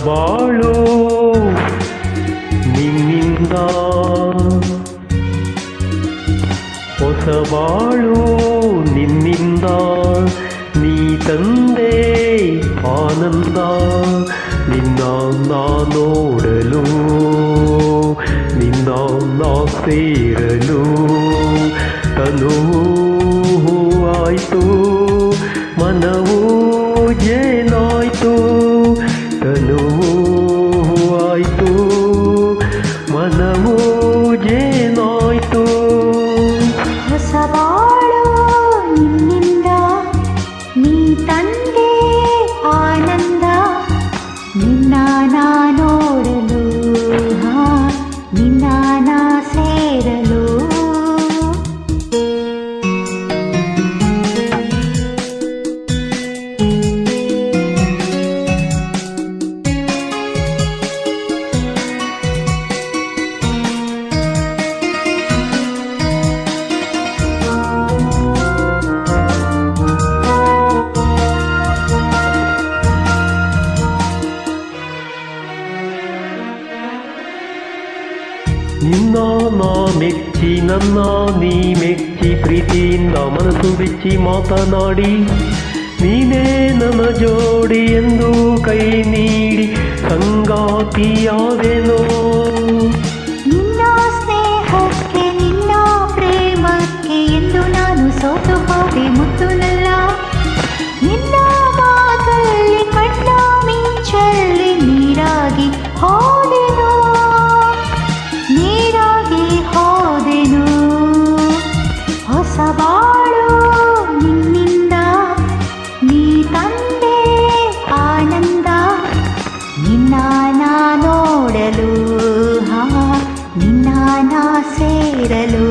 ಬಾಳು ನಿನ್ನಿಂದ ಹೊಸ ಬಾಳು ನಿನ್ನಿಂದ ನೀ ತಂದೆ ಆನಂದ ನಿನ್ನ ನಾ ನೋಡಲು ನಿನ್ನ ನಾ ಸೇರಲು ತನು ಆಯ್ತು ಮನವು मुझे नो ನಿನ್ನ ನಾ ಮೆಚ್ಚಿ ನನ್ನ ನೀ ಮೆಚ್ಚಿ ಪ್ರೀತಿಯಿಂದ ಮನಸ್ಸು ಬಿಚ್ಚಿ ಮಾತನಾಡಿ ನೀನೇ ನನ್ನ ಜೋಡಿ ಎಂದು ಕೈ ನೀಡಿ ಸಂಗಾತಿಯಾದೆನೋ నా సేరలో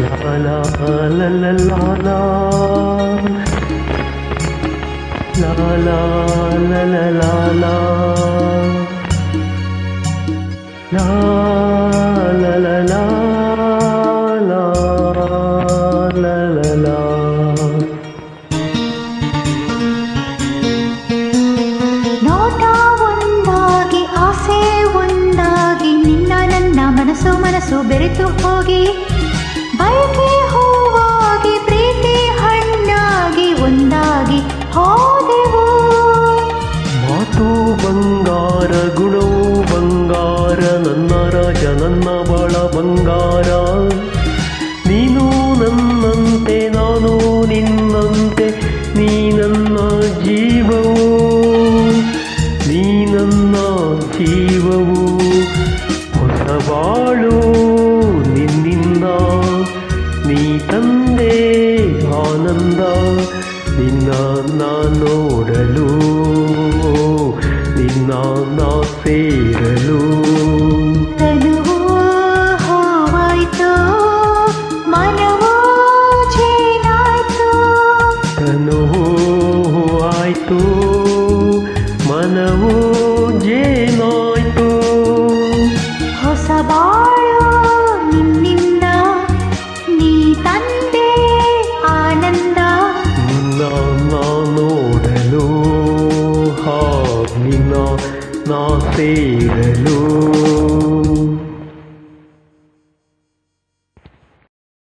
la la la la la la la la la la ಮನಸ್ಸು ಮನಸ್ಸು ಬೆರೆತು ಹೋಗಿ. ಬಯಕೆ ಹೂವಾಗಿ, ಪ್ರೀತಿ ಹಣ್ಣಾಗಿ, ಒಂದಾಗಿ ಹೋದೆವು. ಮಾತು ಬಂಗಾರ, ಗುಣವು ಬಂಗಾರ ನನ್ನ ರಾಜ ನನ್ನ ಬಾಳ ಬಂಗಾರ. ನೀನು ನನ್ನಂತೆ, ನಾನು ನಿನ್ನಂತೆ, ನೀ ಬಾಳು ನಿನ್ನಿಂದ ನೀ ತಂದೆ ಆನಂದ ನಿನ್ನ ನಾ ನೋಡಲು ನಿನ್ನ ನಾ ಸೇರಲು ತನುವು ಹೂವಾಯ್ತು ಮನವು ಜೇನಾಯ್ತು ತನು ಆಯ್ತು ಮನವು ಜೇನಾಯ್ತು ಹೊಸ ಬಾಳು ನಿನ್ನಿಂದ ನೀ ತಂದೆ ಆನಂದ ನಿನ್ನ ನಾ ನೋಡಲು ಹಾ ನಿನ್ನ ನಾ ಸೇರಲು